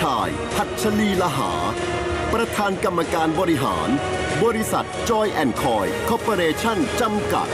ชาย พัชลีละหา ประธานกรรมการบริหาร บริษัทจอยแอนคอยคอร์ปอเรชั่นจำกัด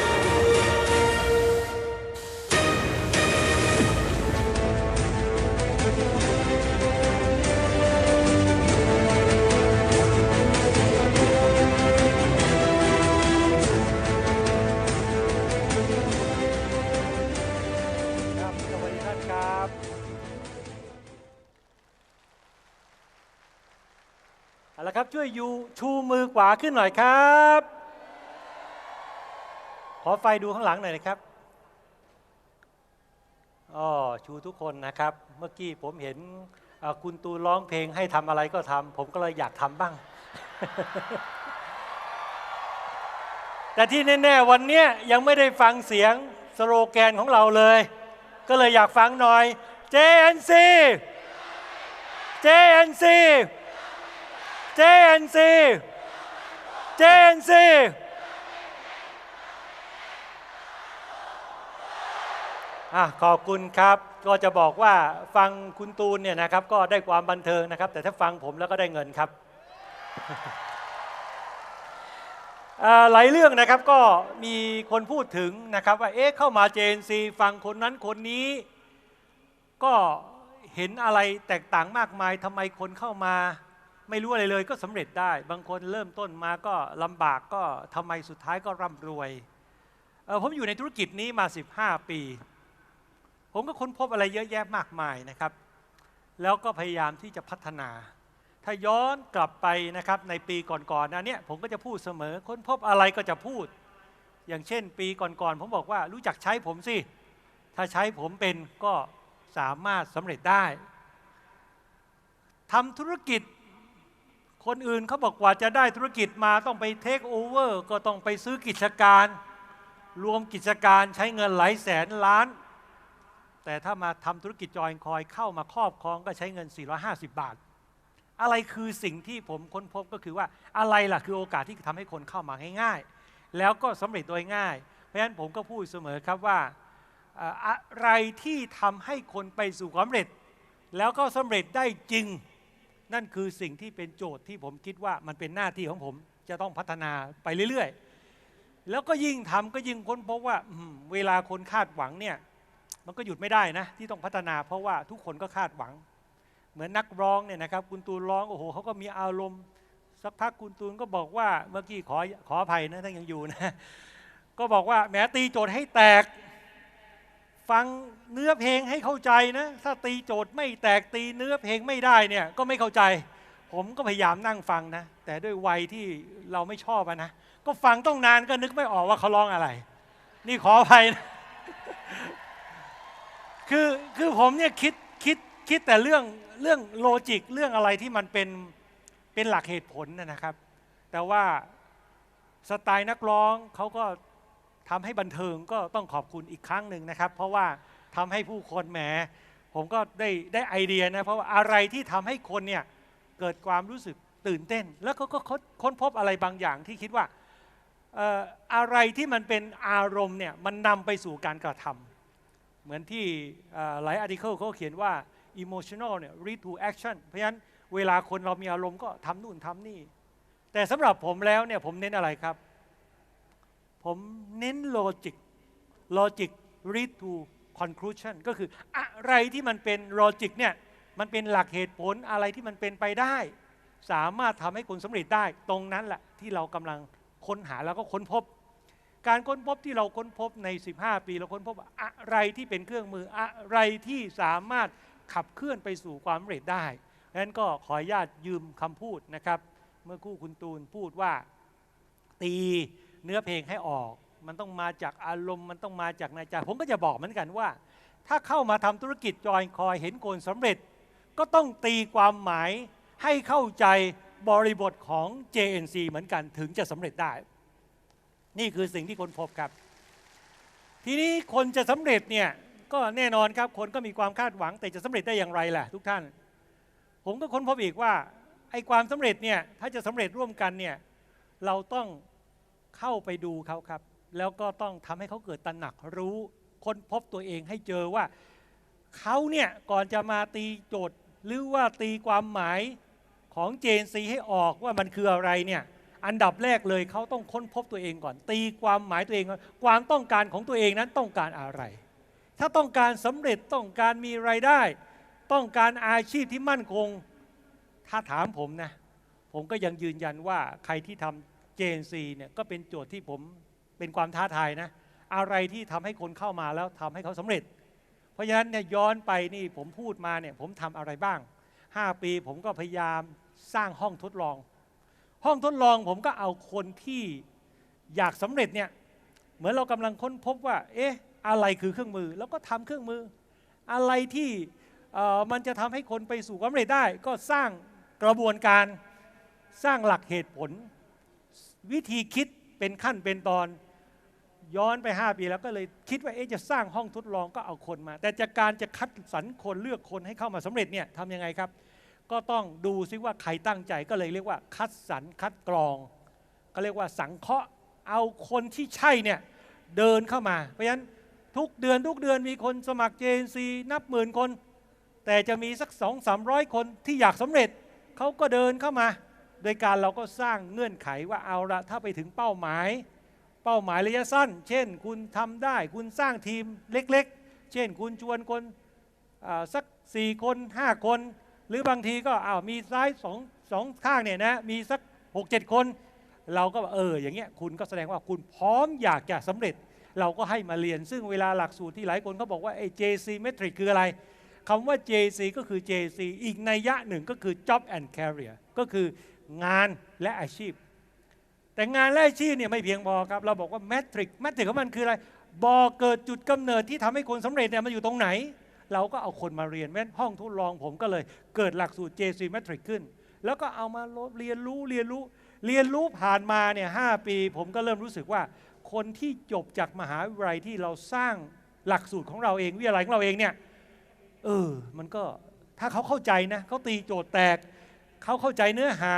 เอาละครับช่วยยูชูมือขวาขึ้นหน่อยครับ ขอไฟดูข้างหลังหน่อยนะครับอ๋อชูทุกคนนะครับ เมื่อกี้ผมเห็นคุณตูร้องเพลงให้ทำอะไรก็ทำผมก็เลยอยากทำบ้าง แต่ที่แน่ๆวันนี้ยยังไม่ได้ฟังเสียงสโลแกนของเราเลย ก็เลยอยากฟังหน่อย JNC JNC JNC JNC อะขอบคุณครับ ก็จะบอกว่าฟังคุณตูนเนี่ยนะครับ ก็ได้ความบันเทิงนะครับ แต่ถ้าฟังผมแล้วก็ได้เงินครับหลายเรื่องนะครับก็มีคนพูดถึงนะครับว่าเอ๊ะเข้ามา JNC ฟังคนนั้นคนนี้ ก็เห็นอะไรแตกต่างมากมายทำไมคนเข้ามา ไม่รู้อะไรเลยก็สำเร็จได้ บางคนเริ่มต้นมาก็ลำบากก็ทำไมสุดท้ายก็ร่ำรวยผมอยู่ในธุรกิจนี้มา 15 ปี ผมก็ค้นพบอะไรเยอะแยะมากมายนะครับ แล้วก็พยายามที่จะพัฒนา ถ้าย้อนกลับไปนะครับในปีก่อนๆนะเนี่ยผมก็จะพูดเสมอ ค้นพบอะไรก็จะพูด อย่างเช่น ปีก่อนๆผมบอกว่ารู้จักใช้ผมสิ ถ้าใช้ผมเป็นก็สามารถสำเร็จได้ทำธุรกิจ คนอื่นเขาบอกว่าจะได้ธุรกิจมาต้องไปเทคโอเวอร์ก็ต้องไปซื้อกิจการ รวมกิจการใช้เงินหลายแสนล้าน แต่ถ้ามาทำธุรกิจจอยคอยเข้ามาครอบครองก็ใช้เงิน 450 บาท อะไรคือสิ่งที่ผมค้นพบก็คือว่าอะไรล่ะคือโอกาสที่ทำให้คนเข้ามาง่ายๆ แล้วก็สำเร็จโดยง่าย เพราะฉะนั้นผมก็พูดเสมอครับว่าอะไรที่ทำให้คนไปสู่ความสำเร็จ แล้วก็สำเร็จได้จริง นั่นคือสิ่งที่เป็นโจทย์ที่ผมคิดว่ามันเป็นหน้าที่ของผมจะต้องพัฒนาไปเรื่อยๆ แล้วก็ยิ่งทำก็ยิ่งค้นพบว่าเวลาคนคาดหวังเนี่ยมันก็หยุดไม่ได้นะที่ต้องพัฒนาเพราะว่าทุกคนก็คาดหวัง เหมือนนักร้องเนี่ยนะครับคุณตูนร้องโอ้โหเขาก็มีอารมณ์ สักพักคุณตูนก็บอกว่าเมื่อกี้ขอขออภัยนะถ้านยังอยู่นะก็บอกว่าแหมตีโจทย์ให้แตก ฟังเนื้อเพลงให้เข้าใจนะ ถ้าตีโจทย์ไม่แตกตีเนื้อเพลงไม่ได้เนี่ยก็ไม่เข้าใจ ผมก็พยายามนั่งฟังนะ แต่ด้วยวัยที่เราไม่ชอบนะ ก็ฟังต้องนานก็นึกไม่ออกว่าเขาร้องอะไร นี่ขออภัยนะคือคือผมเนี่ยคิดคิดคิดแต่เรื่องเรื่องโลจิกเรื่องอะไรที่มันเป็นเป็นหลักเหตุผลนะครับ แต่ว่าสไตล์นักร้องเขาก็ ทำให้บันเทิงก็ต้องขอบคุณอีกครั้งหนึ่งนะครับ เพราะว่าทำให้ผู้คนแหมผมก็ได้ได้ไอเดียนะเพราะว่าอะไรที่ทำให้คนเนี่ยเกิดความรู้สึกตื่นเต้น แล้วก็ก็ค้นพบอะไรบางอย่างที่คิดว่าอะไรที่มันเป็นอารมณ์เนี่ยมันนำไปสู่การกระทำเหมือนที่หลายอาร์ติเคิลเขาเขียนว่า emotional เนี่ย lead to action เพราะฉะนั้นเวลาคนเรามีอารมณ์ก็ทำนู่นทำนี่ แต่สำหรับผมแล้วเนี่ยผมเน้นอะไรครับ ผมเน้น logic logic lead to conclusion ก็คืออะไรที่มันเป็น logic เนี่ยมันเป็นหลักเหตุผลอะไรที่มันเป็นไปได้ สามารถทำให้คนสำเร็จได้ ตรงนั้นแหละที่เรากำลังค้นหาแล้วก็ค้นพบ การค้นพบที่เราค้นพบใน 15 ปีเราค้นพบอะไรที่เป็นเครื่องมืออะไรที่สามารถขับเคลื่อนไปสู่ความสำเร็จได้ดังนั้นก็ขออนุญาตยืมคำพูดนะครับ เมื่อคู่คุณตูนพูดว่าตี เนื้อเพลงให้ออก มันต้องมาจากอารมณ์มันต้องมาจากในใจผมก็จะบอกเหมือนกันว่า ถ้าเข้ามาทำธุรกิจจอยคอยเห็นโกนสำเร็จ ก็ต้องตีความหมายให้เข้าใจบริบทของ JNC เหมือนกันถึงจะสำเร็จได้ นี่คือสิ่งที่คนพบครับ ทีนี้คนจะสำเร็จเนี่ยก็แน่นอนครับคนก็มีความคาดหวัง แต่จะสำเร็จได้อย่างไรล่ะ ทุกท่าน ผมก็ค้นพบอีกว่าไอ้ความสำเร็จเนี่ยถ้าจะสำเร็จร่วมกันเนี่ยเราต้อง เข้าไปดูเขาครับ แล้วก็ต้องทำให้เขาเกิดตระหนักรู้ค้นพบตัวเองให้เจอว่าเขาเนี่ยก่อนจะมาตีโจทย์หรือว่าตีความหมายของเจนซีให้ออกว่ามันคืออะไรเนี่ยอันดับแรกเลยเขาต้องค้นพบตัวเองก่อน ตีความหมายตัวเองว่าความต้องการของตัวเองนั้นต้องการอะไร ถ้าต้องการสำเร็จต้องการมีไรายได้ ต้องการอาชีพที่มั่นคง ถ้าถามผมนะ ผมก็ยังยืนยันว่าใครที่ทำ JNC เนี่ยก็เป็นโจทย์ที่ผมเป็นความท้าทายนะ อะไรที่ทำให้คนเข้ามาแล้วทำให้เขาสำเร็จ เพราะฉะนั้นเนี่ยย้อนไปนี่ผมพูดมาเนี่ยผมทำอะไรบ้าง 5 ปีผมก็พยายามสร้างห้องทดลอง ห้องทดลองผมก็เอาคนที่อยากสำเร็จเนี่ยเหมือนเรากำลังค้นพบว่า เอ๊ะอะไรคือเครื่องมือ แล้วก็ทำเครื่องมือ อะไรที่เอ่อมันจะทำให้คนไปสู่ความสำเร็จได้ ก็สร้างกระบวนการสร้างหลักเหตุผล วิธีคิดเป็นขั้นเป็นตอนย้อนไป 5 ปีแล้วก็เลยคิดว่าเอ๊ะจะสร้างห้องทดลองก็เอาคนมา แต่จากการจะคัดสรรคนเลือกคนให้เข้ามาสำเร็จเนี่ยทำยังไงครับ ก็ต้องดูซิว่าใครตั้งใจก็เลยเรียกว่า คัดสรรคัดกรอง ก็เรียกว่าสังเคราะห์เอาคนที่ใช่เนี่ยเดินเข้ามา เพราะฉะนั้นทุกเดือนทุกเดือนมีคนสมัคร JNC นับหมื่นคน แต่จะมีสัก 2 3 0 0 คนที่อยากสำเร็จเขาก็เดินเข้ามา โดยการเราก็สร้างเงื่อนไขว่าเอาละถ้าไปถึงเป้าหมาย เป้าหมายระยะสั้น เช่น คุณทำได้คุณสร้างทีมเล็กๆ เช่น คุณชวนคนสัก 4 คน 5 คน หรือบางทีก็อ้าวมีซ้ายสองสองข้างเนี่ยนะมีสัก 6 7 คน เราก็บอกเอออย่างเงี้ยคุณก็แสดงว่าคุณพร้อมอยากจะสำเร็จเราก็ให้มาเรียนซึ่งเวลาหลักสูตรที่หลายคนเขาบอกว่าไอ้ JC Metric คืออะไรคำว่า JC ก็คือ JC อีกนัยยะหนึ่งก็คือ Job and Career ก็คือ งานและอาชีพ แต่งานและอาชีพเนี่ยไม่เพียงพอครับ เราบอกว่า Metric Metric ของมันคืออะไรบอกเกิดจุดกำเนิดที่ทำให้คนสำเร็จเนี่ยมันอยู่ตรงไหน เราก็เอาคนมาเรียนแม้ห้องทดลองผมก็เลยเกิดหลักสูตร JC Metric ขึ้น แล้วก็เอามาเรียนรู้เรียนรู้ เรียนรู้ผ่านมาเนี่ยหปี ผมก็เริ่มรู้สึกว่า คนที่จบจากมหาวิทยาลัยที่เราสร้างหลักสูตรของเราเองวิทยาลัยของเราเองเนี่ยเออมันก็ถ้าเขาเข้าใจนะเขาตีโจทย์แตก เขาเข้าใจเนื้อหา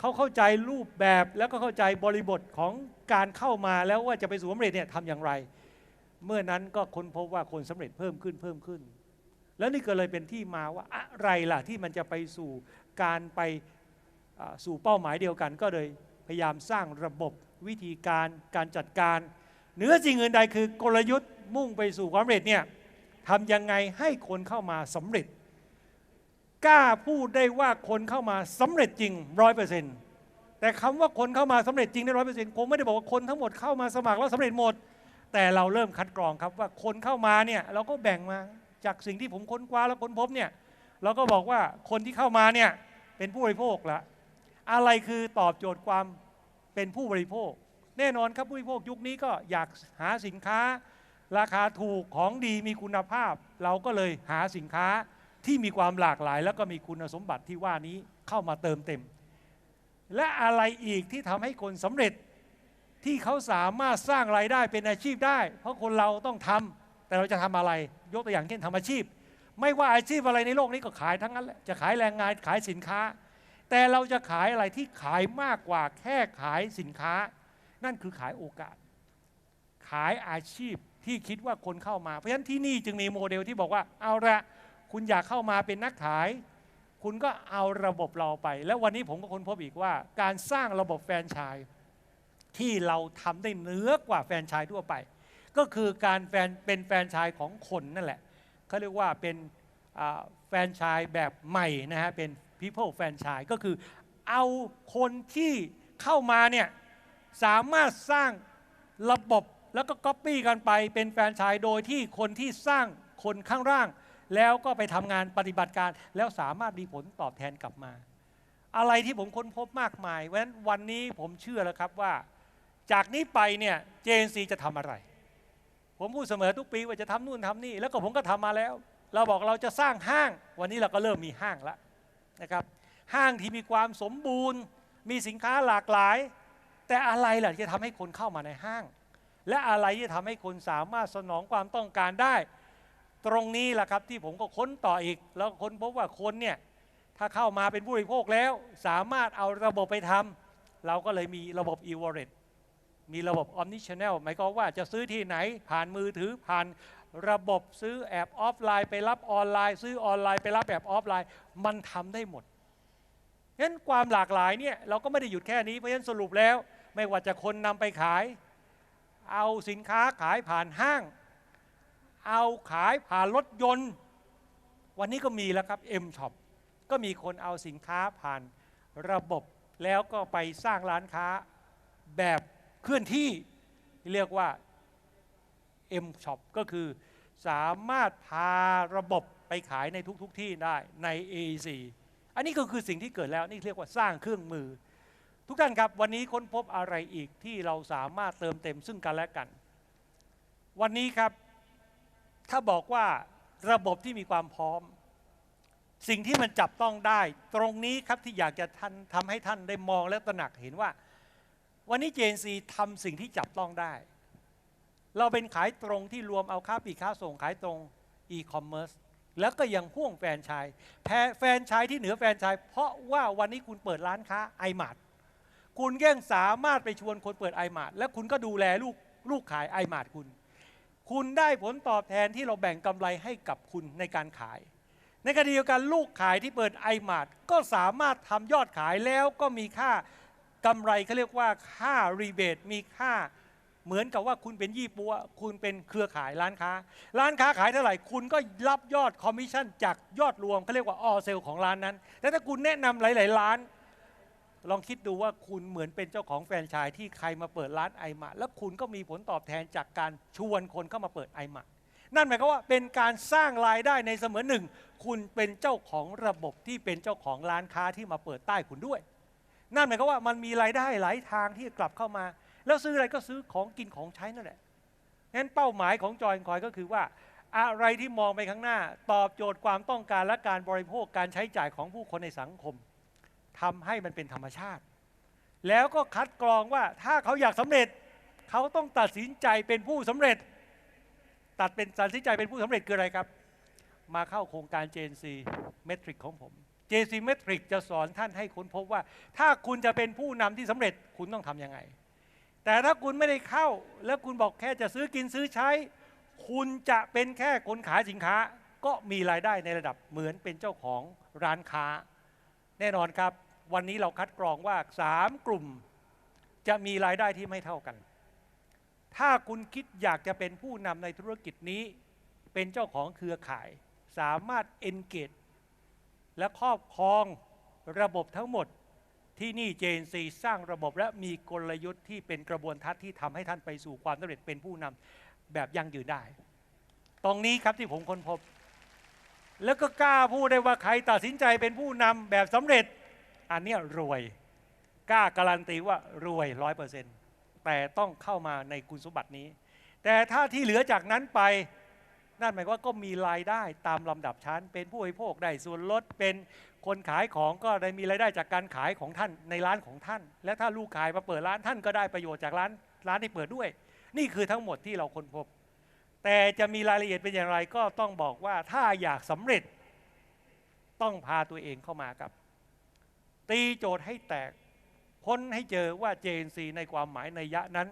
เขาเข้าใจรูปแบบแล้วก็เข้าใจบริบทของการเข้ามาแล้วว่าจะไปสู่สำเร็จเนี่ยทำอย่างไร เมื่อนั้นก็ค้นพบว่าคนสำเร็จเพิ่มขึ้นเพิ่มขึ้น แล้วนี่ก็เลยเป็นที่มาว่าอะไรล่ะที่มันจะไปสู่การไปสู่เป้าหมายเดียวกัน ก็เลยพยายามสร้างระบบวิธีการการจัดการเหนือสิ่งอื่นใดคือกลยุทธ์มุ่งไปสู่ความสำเร็จเนี่ยทำยังไงให้คนเข้ามาสำเร็จ กล้าพูดได้ว่าคนเข้ามาสำเร็จจริงร้อยเปอร์เซ็นต์แต่คำว่าคนเข้ามาสำเร็จจริงได้ร้อยเปอร์เซ็นต์คงไม่ได้บอกว่าคนทั้งหมดเข้ามาสมัครแล้วสำเร็จหมด แต่เราเริ่มคัดกรองครับว่าคนเข้ามาเนี่ยเราก็แบ่งมาจากสิ่งที่ผมค้นคว้าและค้นพบเนี่ยเราก็บอกว่าคนที่เข้ามาเนี่ยเป็นผู้บริโภคละอะไรคือตอบโจทย์ความเป็นผู้บริโภค แน่นอนครับผู้บริโภคยุคนี้ก็อยากหาสินค้า ราคาถูกของดีมีคุณภาพ เราก็เลยหาสินค้า ที่มีความหลากหลาย แล้วก็มีคุณสมบัติที่ว่านี้เข้ามาเติมเต็ม และอะไรอีกที่ทำให้คนสำเร็จที่เขาสามารถสร้างรายได้เป็นอาชีพได้ เพราะคนเราต้องทำแต่เราจะทำอะไร ยกตัวอย่างเช่นทำอาชีพ ไม่ว่าอาชีพอะไรในโลกนี้ก็ขายทั้งนั้นแหละจะขายแรงงานขายสินค้า แต่เราจะขายอะไรที่ขายมากกว่าแค่ขายสินค้า นั่นคือขายโอกาส ขายอาชีพที่คิดว่าคนเข้ามา เพราะฉะนั้นที่นี่จึงมีโมเดลที่บอกว่าเอาละ คุณอยากเข้ามาเป็นนักขาย คุณก็เอาระบบเราไป แล้ววันนี้ผมก็ค้นพบอีกว่า การสร้างระบบแฟรนไชส์ที่เราทำได้เหนือกว่าแฟรนไชส์ทั่วไป ก็คือการแฟนเป็นแฟรนไชส์ของคนนั่นแหละเขาเรียกว่าเป็นแฟรนไชส์แบบใหม่นะฮะเป็น people franchise ก็คือเอาคนที่เข้ามาเนี่ยสามารถสร้างระบบแล้วก็ก๊อปปี้กันไปเป็นแฟรนไชส์โดยที่คนที่สร้างคนข้างล่าง แล้วก็ไปทำงานปฏิบัติการ แล้วสามารถมีผลตอบแทนกลับมา อะไรที่ผมค้นพบมากมายเพราะฉะนั้นวันนี้ผมเชื่อแล้วครับว่า จากนี้ไปเนี่ย JNC จะทำอะไร ผมพูดเสมอทุกปีว่าจะทำนู่นทำนี่ แล้วก็ผมก็ทำมาแล้ว เราบอกเราจะสร้างห้าง วันนี้เราก็เริ่มมีห้างแล้วนะครับ ห้างที่มีความสมบูรณ์ มีสินค้าหลากหลาย แต่อะไรล่ะที่จะทำให้คนเข้ามาในห้าง และอะไรที่จะทำให้คนสามารถสนองความต้องการได้ ตรงนี้แหละครับที่ผมก็ค้นต่ออีก แล้วค้นพบว่าคนเนี่ยถ้าเข้ามาเป็นผู้บริโภคแล้ว สามารถเอาระบบไปทำเราก็เลยมีระบบ e-wallet มีระบบ omnichannel หมายความว่าจะซื้อที่ไหนผ่านมือถือผ่านระบบซื้อแอบออฟไลน์ไปรับออนไลน์ ซื้อออนไลน์ไปรับแอบออฟไลน์ มันทำได้หมดงั้นความหลากหลายเนี่ยเราก็ไม่ได้หยุดแค่นี้เพราะฉะนั้นสรุปแล้ว ไม่ว่าจะคนนำไปขาย เอาสินค้าขายผ่านห้าง เอาขายผ่านรถยนต์ วันนี้ก็มีแล้วครับ M Shop ก็มีคนเอาสินค้าผ่านระบบ แล้วก็ไปสร้างร้านค้าแบบเคลื่อนที่เรียกว่า M Shop ก็คือสามารถพาระบบไปขายในทุกๆทที่ได้ใน AEC อันนี้ก็คือสิ่งที่เกิดแล้วนี่เรียกว่าสร้างเครื่องมือ ทุกท่านครับวันนี้ค้นพบอะไรอีกที่เราสามารถเติมเต็มซึ่งกันและกัน วันนี้ครับ ถ้าบอกว่าระบบที่มีความพร้อม สิ่งที่มันจับต้องได้ ตรงนี้ครับที่อยากจะท่านทำให้ท่านได้มองและตระหนักเห็นว่า วันนี้ JNC ทำสิ่งที่จับต้องได้ เราเป็นขายตรงที่รวมเอาค้าปลีกค้าส่งขายตรงอีคอมเมิร์ซแล้วก็ยังพ่วงแฟนชายแพแฟนชายที่เหนือแฟนชายเพราะว่าวันนี้คุณเปิดร้านค้าไอมาดคุณแย่งสามารถไปชวนคนเปิดไอมาดและคุณก็ดูแลลูกลูกขายไอมาดคุณ คุณได้ผลตอบแทนที่เราแบ่งกำไรให้กับคุณในการขาย ในขณะเดียวกันลูกขายที่เปิดไอมาดก็สามารถทำยอดขายแล้วก็มีค่ากำไรเขาเรียกว่าค่ารีเบทมีค่าเหมือนกับว่าคุณเป็นยี่ปัว คุณเป็นเครือข่ายร้านค้า ร้านค้าขายเท่าไหร่ คุณก็รับยอดคอมมิชชั่นจากยอดรวมเขาเรียกว่าออเซลของร้านนั้น แต่ถ้าคุณแนะนำหลาย ๆ ร้าน ลองคิดดูว่าคุณเหมือนเป็นเจ้าของแฟรนไชส์ที่ใครมาเปิดร้านไอมาแล้วคุณก็มีผลตอบแทนจากการชวนคนเข้ามาเปิดไอมานั่นหมายความว่าเป็นการสร้างรายได้ในเสมอหนึ่ง คุณเป็นเจ้าของระบบที่เป็นเจ้าของร้านค้าที่มาเปิดใต้คุณด้วย นั่นหมายความว่ามันมีรายได้หลายทางที่กลับเข้ามา แล้วซื้ออะไรก็ซื้อของกินของใช้นั่นแหละงั้นเป้าหมายของจอยคอยก็คือว่า อะไรที่มองไปข้างหน้า ตอบโจทย์ความต้องการและการบริโภคการใช้จ่ายของผู้คนในสังคม ทำให้มันเป็นธรรมชาติ แล้วก็คัดกรองว่าถ้าเขาอยากสำเร็จ เขาต้องตัดสินใจเป็นผู้สำเร็จ ตัดเป็นตัดสินใจเป็นผู้สำเร็จคืออะไรครับ มาเข้าโครงการ JNC Metric ของผม JNC Metric จะสอนท่านให้ค้นพบว่า ถ้าคุณจะเป็นผู้นำที่สำเร็จคุณต้องทำยังไง แต่ถ้าคุณไม่ได้เข้า แล้วคุณบอกแค่จะซื้อกินซื้อใช้ คุณจะเป็นแค่คนขายสินค้า ก็มีรายได้ในระดับเหมือนเป็นเจ้าของร้านค้า แน่นอนครับ วันนี้เราคัดกรองว่า3กลุ่มจะมีรายได้ที่ไม่เท่ากัน ถ้าคุณคิดอยากจะเป็นผู้นำในธุรกิจนี้ เป็นเจ้าของเครือข่าย สามารถ engage และครอบครองระบบทั้งหมดที่นี่ JNC สร้างระบบและมีกลยุทธ์ที่เป็นกระบวนทัศน์ที่ทำให้ท่านไปสู่ความสำเร็จเป็นผู้นำแบบยั่งยืนได้ ตรงนี้ครับที่ผมค้นพบ แล้วก็กล้าพูดได้ว่าใครตัดสินใจเป็นผู้นำแบบสำเร็จ อันเนี้ยรวยกล้าการันตีว่ารวยร้อยเปอร์เซ็นต์แต่ต้องเข้ามาในคุณสมบัตินี้ แต่ถ้าที่เหลือจากนั้นไปนั่นหมายว่าก็มีรายได้ตามลำดับชั้น เป็นผู้บริโภคได้ส่วนลดเป็นคนขายของก็ได้มีรายได้จากการขายของท่านในร้านของท่าน และถ้าลูกขายมาเปิดร้านท่านก็ได้ประโยชน์จากร้านร้านที่เปิดด้วย นี่คือทั้งหมดที่เราค้นพบ แต่จะมีรายละเอียดเป็นอย่างไรก็ต้องบอกว่าถ้าอยากสำเร็จต้องพาตัวเองเข้ามากับ ตีโจทย์ให้แตก ค้นให้เจอว่า JNC ในความหมายในยะนั้น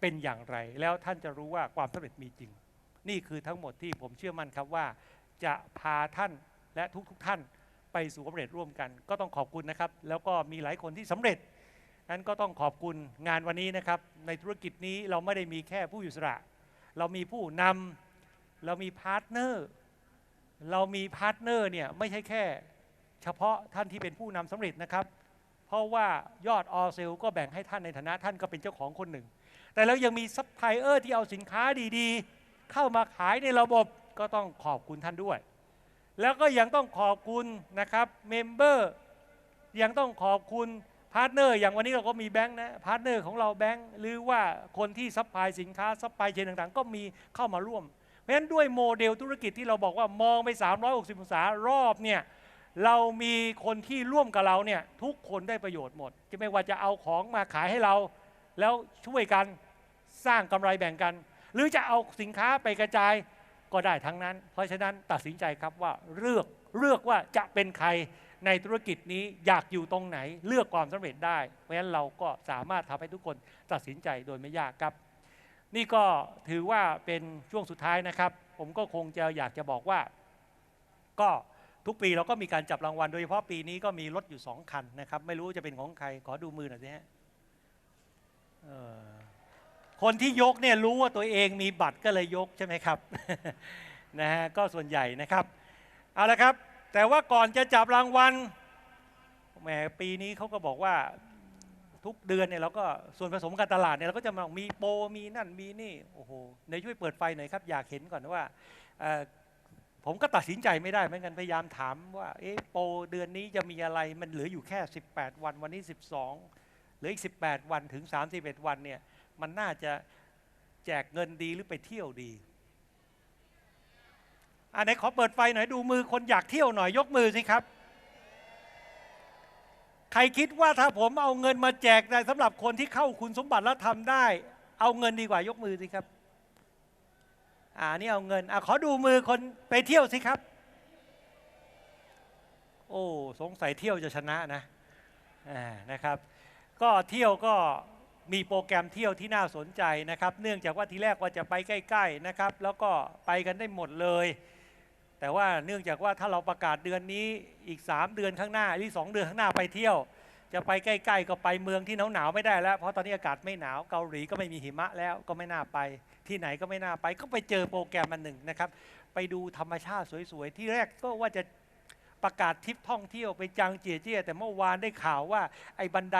เป็นอย่างไร แล้วท่านจะรู้ว่าความสำเร็จมีจริง นี่คือทั้งหมดที่ผมเชื่อมั่นครับว่า จะพาท่านและทุกๆทท่านไปสู่ความสำเร็จร่วมกัน ก็ต้องขอบคุณนะครับ แล้วก็มีหลายคนที่สำเร็จนั้นก็ต้องขอบคุณงานวันนี้นะครับ ในธุรกิจนี้เราไม่ได้มีแค่ผู้อยู่สระ เรามีผู้นำเรามีพาร์ทเนอร์เรามีพาร์ทเนอร์เนี่ยไม่ใช่แค่ เฉพาะท่านที่เป็นผู้นำสำเร็จนะครับ เพราะว่ายอดออเซลก็แบ่งให้ท่านในฐานะท่านก็เป็นเจ้าของคนหนึ่ง แต่เรายังมีซัพพลายเออร์ที่เอาสินค้าดีๆ เข้ามาขายในระบบก็ต้องขอบคุณท่านด้วย แล้วก็ยังต้องขอบคุณนะครับเมมเบอร์ยังต้องขอบคุณพาร์ทเนอร์อย่างวันนี้เราก็มีแบงค์นะพาร์ทเนอร์ของเราแบงค์หรือว่าคนที่ซัพพลายสินค้าซัพพลายเชนต่างๆ ก็มีเข้ามาร่วม เพราะฉะนั้นด้วยโมเดลธุรกิจที่เราบอกว่ามองไป 360 องศารอบเนี่ย เรามีคนที่ร่วมกับเราเนี่ยทุกคนได้ประโยชน์หมด จะไม่ว่าจะเอาของมาขายให้เรา แล้วช่วยกันสร้างกำไรแบ่งกัน หรือจะเอาสินค้าไปกระจายก็ได้ทั้งนั้น เพราะฉะนั้นตัดสินใจครับว่าเลือกเลือกว่าจะเป็นใครในธุรกิจนี้อยากอยู่ตรงไหน เลือกความสำเร็จได้ เพราะฉะนั้นเราก็สามารถทำให้ทุกคนตัดสินใจโดยไม่ยากครับ นี่ก็ถือว่าเป็นช่วงสุดท้ายนะครับ ผมก็คงจะอยากจะบอกว่าก็ ทุกปีเราก็มีการจับรางวัล โดยเฉพาะปีนี้ก็มีรถอยู่สองคันนะครับ ไม่รู้จะเป็นของใคร ขอดูมือหน่อยสิฮะคนที่ยกเนี่ยรู้ว่าตัวเองมีบัตรก็เลยยกใช่ไหมครับนะฮะก็ส่วนใหญ่นะครับ เอาละครับ แต่ว่าก่อนจะจับรางวัลแหมปีนี้เขาก็บอกว่าทุกเดือนเนี่ยเราก็ส่วนผสมการตลาดเนี่ยเราก็จะมามีโปรมีนั่นมีนี่โอ้โหในช่วยเปิดไฟหน่อยครับ อยากเห็นก่อนว่า ผมก็ตัดสินใจไม่ได้เหมือนกันพยายามถามว่าเอ๊ะโปรเดือนนี้จะมีอะไรมันเหลืออยู่แค่ 18 วันวันนี้ 12เหลืออีก 18 วันถึง 31 วันเนี่ยมันน่าจะแจกเงินดีหรือไปเที่ยวดีอันไหนขอเปิดไฟหน่อยดูมือคนอยากเที่ยวหน่อยยกมือสิครับ ใครคิดว่าถ้าผมเอาเงินมาแจกได้สำหรับคนที่เข้าคุณสมบัติแล้วทำได้ เอาเงินดีกว่ายกมือสิครับ อ่านี่เอาเงินอะขอดูมือคนไปเที่ยวสิครับ โอ้สงสัยเที่ยวจะชนะนะอ่านะครับ ก็เที่ยวก็มีโปรแกรมเที่ยวที่น่าสนใจนะครับ เนื่องจากว่าทีแรกว่าจะไปใกล้ๆนะครับ แล้วก็ไปกันได้หมดเลย แต่ว่าเนื่องจากว่าถ้าเราประกาศเดือนนี้อีก 3 เดือนข้างหน้าหรือสองเดือนข้างหน้าไปเที่ยว จะไปใกล้ๆก็ไปเมืองที่หนาวๆไม่ได้แล้ว เพราะตอนนี้อากาศไม่หนาวเกาหลีก็ไม่มีหิมะแล้วก็ไม่น่าไป ที่ไหนก็ไม่น่าไป ก็ไปเจอโปรแกรมมันหนึ่งนะครับ ไปดูธรรมชาติสวยๆ ที่แรกก็ว่าจะประกาศทริปท่องเที่ยวไปจางเจียเจียแต่เมื่อวานได้ข่าวว่าไอ้บันได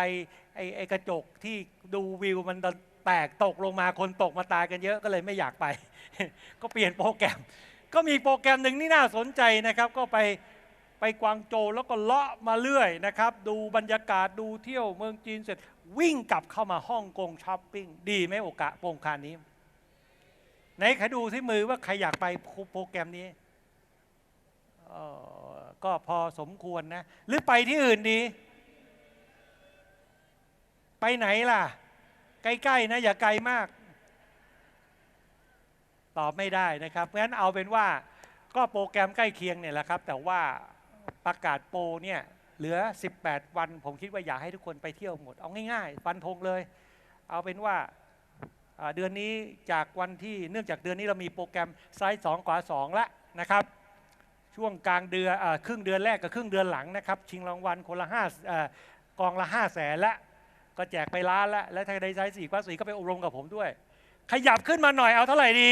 ไอ้ไอ้กระจกที่ดูวิวมันแตกตกลงมาคนตกมาตายกันเยอะก็เลยไม่อยากไป ก็เปลี่ยนโปรแกรม ก็มีโปรแกรมหนึ่งที่น่าสนใจนะครับ ก็ไปไปกวางโจวแล้วก็เลาะมาเรื่อยนะครับ ดูบรรยากาศดูเที่ยวเมืองจีนเสร็จวิ่งกลับเข้ามาฮ่องกงช้อปปิ้งดีไหมโอกาสโปรงการนี้ ไหนใครดูที่มือว่าใครอยากไปโปรแกรมนี้ก็พอสมควรนะ หรือไปที่อื่นดี ไปไหนล่ะ ใกล้ๆนะ อย่าไกลมาก ตอบไม่ได้นะครับเพราะฉะนั้นเอาเป็นว่าก็โปรแกรมใกล้เคียงเนี่ยแหละครับ แต่ว่าประกาศโปรเนี่ยเหลือ 18 วัน ผมคิดว่าอยากให้ทุกคนไปเที่ยวหมด เอาง่ายๆฟันธงเลย เอาเป็นว่า เดือนนี้จากวันที่เนื่องจากเดือนนี้เรามีโปรแกรมไซส์2กว่า2แล้วนะครับ ช่วงกลางเดือนอครึ่งเดือนแรกกับครึ่งเดือนหลังนะครับชิงรางวัลคนละห้ากองละ5 0 0แสนละก็แจกไปล้านละและถ้าได้ไซส์4กว่า4ก็ไปอบรมกับผมด้วย ขยับขึ้นมาหน่อยเอาเท่าไหร่ดี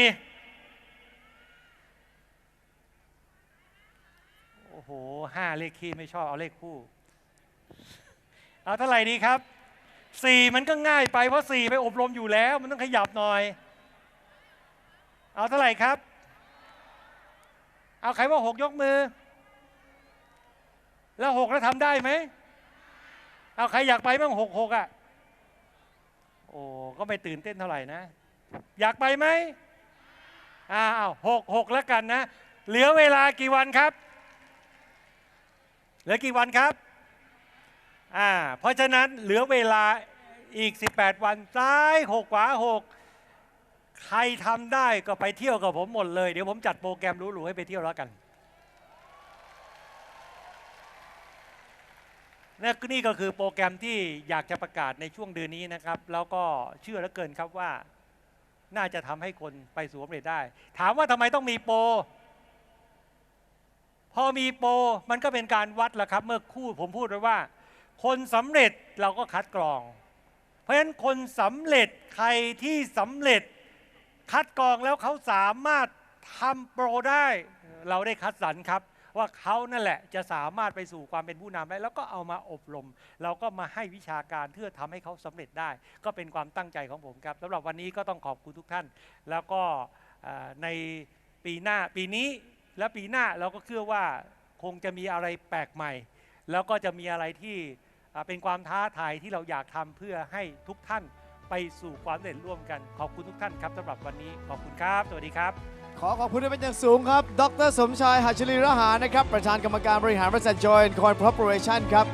โอ้โหห้าเลขคี่ไม่ชอบเอาเลขคู่ เอาเท่าไหร่ดีครับ สี่มันก็ง่ายไปเพราะสี่ไปอบรมอยู่แล้ว มันต้องขยับหน่อย เอาเท่าไหร่ครับ เอาใครว่าหกยกมือ แล้วหกแล้วทำได้ไหม เอาใครอยากไปบ้างหกหกอะ โอ้ก็ไม่ตื่นเต้นเท่าไหร่นะ อยากไปไหมอ้าวหกหกแล้วกันนะ เหลือเวลากี่วันครับ เหลือกี่วันครับ อ่าเพราะฉะนั้นเหลือเวลาอีก 18 วันซ้ายหกขวาหกใครทำได้ก็ไปเที่ยวกับผมหมดเลย เดี๋ยวผมจัดโปรแกรมหรูๆให้ไปเที่ยวแล้วกันและนี่ก็คือโปรแกรมที่อยากจะประกาศในช่วงเดือนนี้นะครับ แล้วก็เชื่อเหลือเกินครับว่าน่าจะทำให้คนไปสู่ความสำเร็จได้ ถามว่าทำไมต้องมีโปร พอมีโปรมันก็เป็นการวัดแหละครับ เมื่อคู่ผมพูดไว้ว่า คนสำเร็จเราก็คัดกรอง เพราะฉะนั้นคนสำเร็จใครที่สำเร็จคัดกรองแล้วเขาสามารถทำโปรได้ เราได้คัดสรรครับ ว่าเขานั่นแหละจะสามารถไปสู่ความเป็นผู้นำได้แล้วก็เอามาอบรม เราก็มาให้วิชาการเพื่อทำให้เขาสำเร็จได้ ก็เป็นความตั้งใจของผมครับสำหรับวันนี้ก็ต้องขอบคุณทุกท่าน แล้วก็ในปีหน้าปีนี้และปีหน้าเราก็เชื่อว่าคงจะมีอะไรแปลกใหม่ แล้วก็จะมีอะไรที่ เป็นความท้าทายที่เราอยากทำเพื่อให้ทุกท่านไปสู่ความสำเร็จร่วมกัน ขอบคุณทุกท่านครับสำหรับวันนี้ขอบคุณครับ สวัสดีครับ ขอขอบคุณเป็นอย่างสูงครับ ดรสมชายหัชลีรหานะครับ ประธานกรรมการบริหารบริษัท Joy Coin Corporation ครับ